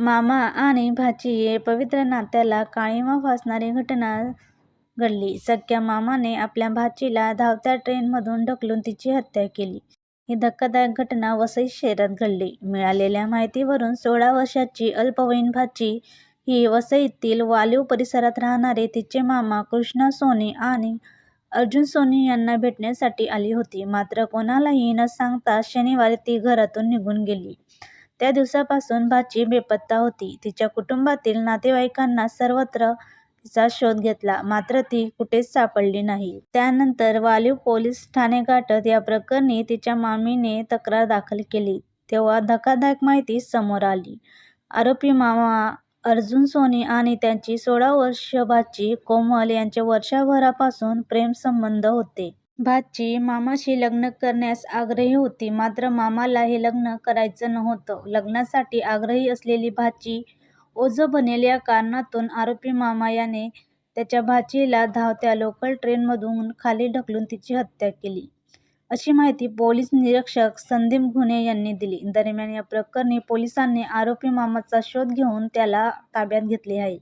मामा आणि भाची हे पवित्र नात्याला काळीमा फासणारी घटना घडली. सख्ख्या मामाने आपल्या भाचीला धावत्या ट्रेनमधून ढकलून तिची हत्या केली. ही धक्कादायक घटना वसई शहरात घडली. मिळालेल्या माहितीवरून सोळा वर्षाची अल्पवयीन भाची ही वसईतील वालीव परिसरात राहणारे तिचे मामा कृष्णा सोनी आणि अर्जुन सोनी यांना भेटण्यासाठी आली होती. मात्र कोणालाही न सांगता शनिवारी ती घरातून निघून गेली. त्या दिवसापासून भाची बेपत्ता होती. तिच्या कुटुंबातील नातेवाईकांना सर्वत्र तिचा शोध घेतला मात्र ती कुठेच सापडली नाही. त्यानंतर वालीव पोलीस ठाणे गाठत या प्रकरणी तिच्या मामीने तक्रार दाखल केली तेव्हा धक्कादायक माहिती समोर आली. आरोपी मामा अर्जुन सोनी आणि त्यांची सोळा वर्षीय भाची कोमल यांचे वर्षभरापासून प्रेमसंबंध होते. भाची मामाशी लग्न करण्यास आग्रही होती मात्र मामाला हे लग्न करायचं नव्हतं. लग्नासाठी आग्रही असलेली भाची ओझं बनेल या कारणातून आरोपी मामा याने त्याच्या भाचीला धावत्या लोकल ट्रेनमधून खाली ढकलून तिची हत्या केली, अशी माहिती पोलीस निरीक्षक संदीप घुगे यांनी दिली. दरम्यान, या प्रकरणी पोलिसांनी आरोपी मामाचा शोध घेऊन त्याला ताब्यात घेतले आहे.